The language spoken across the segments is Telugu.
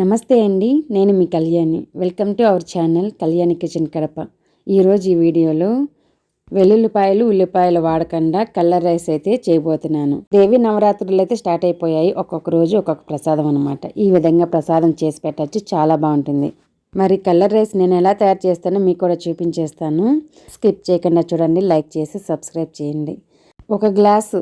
నమస్తే అండి నేను మీ Kalyani. Welcome to our channel Kalyani kitchen Kadapa. ఈరోజు ఈ వీడియోలో వెల్లుల్లిపాయలు ఉల్లిపాయలు వాడకుండా కలర్ రైస్ అయితే చేయబోతున్నాను. దేవి నవరాత్రులు అయితే స్టార్ట్ అయిపోయాయి. ఒక్కొక్క రోజు ఒక్కొక్క ప్రసాదం అనమాట ఈ విధంగా ప్రసాదం చేసి పెట్టచ్చు. చాలా బాగుంటుంది. మరి కలర్ రైస్ నేను ఎలా తయారు చేస్తానో మీకు కూడా చూపించేస్తాను. స్కిప్ చేయకుండా చూడండి. లైక్ చేసి సబ్స్క్రైబ్ చేయండి. ఒక గ్లాసు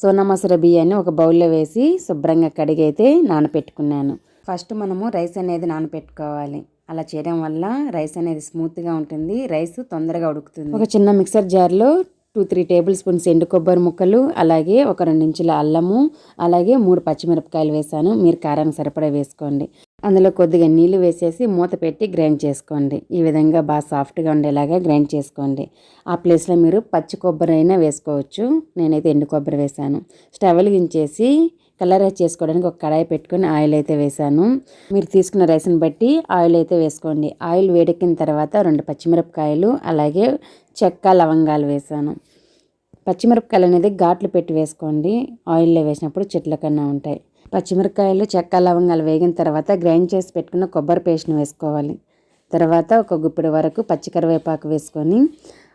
సోనా మసూర బియ్యాన్ని ఒక బౌల్లో వేసి శుభ్రంగా కడిగి అయితే నానపెట్టుకున్నాను. ఫస్ట్ మనము రైస్ అనేది నానపెట్టుకోవాలి. అలా చేయడం వల్ల రైస్ అనేది స్మూత్గా ఉంటుంది. రైస్ తొందరగా ఉడుకుతుంది. ఒక చిన్న మిక్సర్ జార్లో టూ త్రీ టేబుల్ స్పూన్స్ ఎండు కొబ్బరి ముక్కలు అలాగే ఒక రెండు ఇంచుల అల్లము అలాగే మూడు పచ్చిమిరపకాయలు వేసాను. మీరు కారానికి సరిపడా వేసుకోండి. అందులో కొద్దిగా నీళ్ళు వేసేసి మూత పెట్టి గ్రైండ్ చేసుకోండి. ఈ విధంగా బాగా సాఫ్ట్గా ఉండేలాగా గ్రైండ్ చేసుకోండి. ఆ ప్లేస్లో మీరు పచ్చి కొబ్బరి అయినా వేసుకోవచ్చు. నేనైతే ఎండు కొబ్బరి వేసాను. స్టవ్ వెలిగించేసి కలర్ రైస్ చేసుకోవడానికి ఒక కడాయి పెట్టుకొని ఆయిల్ అయితే వేసాను. మీరు తీసుకున్న రైస్ని బట్టి ఆయిల్ అయితే వేసుకోండి. ఆయిల్ వేడెక్కిన తర్వాత రెండు పచ్చిమిరపకాయలు అలాగే చెక్క లవంగాలు వేసాను. పచ్చిమిరపకాయలు అనేది ఘాట్లు పెట్టి వేసుకోండి. ఆయిల్లో వేసినప్పుడు చెట్ల కన్నా ఉంటాయి. పచ్చిమిరపకాయలు చెక్క లవంగాలు వేగిన తర్వాత గ్రైండ్ చేసి పెట్టుకున్న కొబ్బరి పేస్ట్ని వేసుకోవాలి. తర్వాత ఒక గుప్పిడి వరకు పచ్చికరివేపాకు వేసుకొని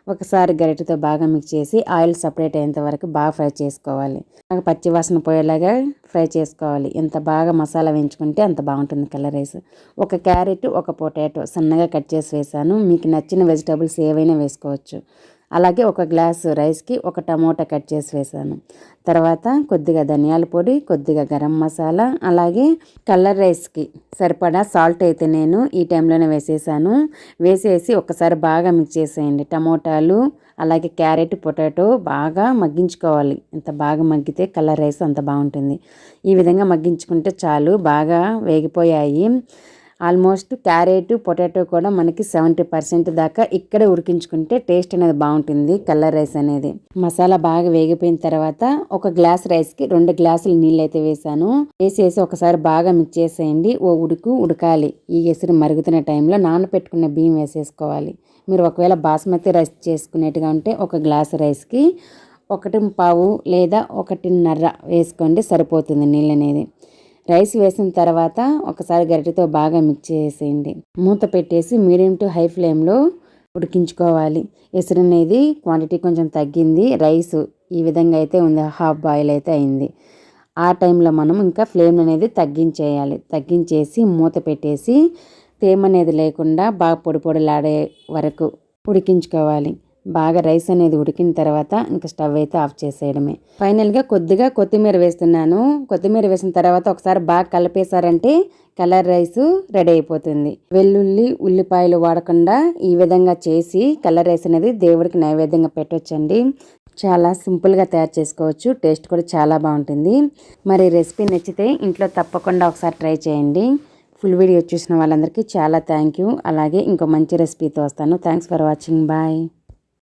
ఒకసారి గరిటెతో బాగా మిక్స్ చేసి ఆయిల్ సపరేట్ అయ్యేంత వరకు బాగా ఫ్రై చేసుకోవాలి. బాగా పచ్చి వాసన పోయేలాగా ఫ్రై చేసుకోవాలి. ఎంత బాగా మసాలా వేయించుకుంటే అంత బాగుంటుంది కలర్ రైస్. ఒక క్యారెట్ ఒక పొటాటో సన్నగా కట్ చేసి వేసాను. మీకు నచ్చిన వెజిటబుల్స్ ఏవైనా వేసుకోవచ్చు. అలాగే ఒక గ్లాసు రైస్కి ఒక టమోటా కట్ చేసి వేసాను. తర్వాత కొద్దిగా ధనియాల పొడి కొద్దిగా గరం మసాలా అలాగే కలర్ రైస్కి సరిపడా సాల్ట్ అయితే నేను ఈ టైంలోనే వేసేసాను. వేసేసి ఒకసారి బాగా మిక్స్ చేసేయండి. టమోటాలు అలాగే క్యారెట్ పొటాటో బాగా మగ్గించుకోవాలి. ఎంత బాగా మగ్గితే కలర్ రైస్ అంత బాగుంటుంది. ఈ విధంగా మగ్గించుకుంటే చాలు బాగా వేగిపోయాయి. ఆల్మోస్ట్ క్యారెట్ పొటాటో కూడా మనకి సెవెంటీ పర్సెంట్ దాకా ఇక్కడే ఉడికించుకుంటే టేస్ట్ అనేది బాగుంటుంది కలర్ రైస్ అనేది. మసాలా బాగా వేగిపోయిన తర్వాత ఒక గ్లాస్ రైస్కి రెండు గ్లాసులు నీళ్ళు అయితే వేసాను. వేసేసి ఒకసారి బాగా మిక్స్ చేసేయండి. ఓ ఉడుకు ఉడకాలి. ఈ ఎసురు మరుగుతున్న టైంలో నానపెట్టుకున్న బియ్యం వేసేసుకోవాలి. మీరు ఒకవేళ బాస్మతి రైస్ చేసుకునేట్టుగా ఉంటే ఒక గ్లాస్ రైస్కి ఒకటి పావు లేదా ఒకటిన్నర వేసుకోండి సరిపోతుంది నీళ్ళు అనేది. రైస్ వేసిన తర్వాత ఒకసారి గరిటెతో బాగా మిక్స్ చేసేయండి. మూత పెట్టేసి మీడియం టు హై ఫ్లేమ్లో ఉడికించుకోవాలి. ఎసురు అనేది క్వాంటిటీ కొంచెం తగ్గింది. రైస్ ఈ విధంగా అయితే ఉంది. హాఫ్ బాయిల్ అయితే అయింది. ఆ టైంలో మనం ఇంకా ఫ్లేమ్ అనేది తగ్గించేయాలి. తగ్గించేసి మూత పెట్టేసి తేమ అనేది లేకుండా బాగా పొడి పొడిలాడే వరకు ఉడికించుకోవాలి. బాగా రైస్ అనేది ఉడికిన తర్వాత ఇంకా స్టవ్ అయితే ఆఫ్ చేసేయడమే. ఫైనల్గా కొద్దిగా కొత్తిమీర వేస్తున్నాను. కొత్తిమీర వేసిన తర్వాత ఒకసారి బాగా కలిపేశారంటే కలర్ రైస్ రెడీ అయిపోతుంది. వెల్లుల్లి ఉల్లిపాయలు వాడకుండా ఈ విధంగా చేసి కలర్ రైస్ అనేది దేవుడికి నైవేద్యంగా పెట్టవచ్చండి చాలా సింపుల్గా తయారు చేసుకోవచ్చు. టేస్ట్ కూడా చాలా బాగుంటుంది. మరి రెసిపీ నచ్చితే ఇంట్లో తప్పకుండా ఒకసారి ట్రై చేయండి. ఫుల్ వీడియో చూసిన వాళ్ళందరికీ చాలా థ్యాంక్ యూ అలాగే ఇంకో మంచి రెసిపీతో వస్తాను. Thanks for watching bye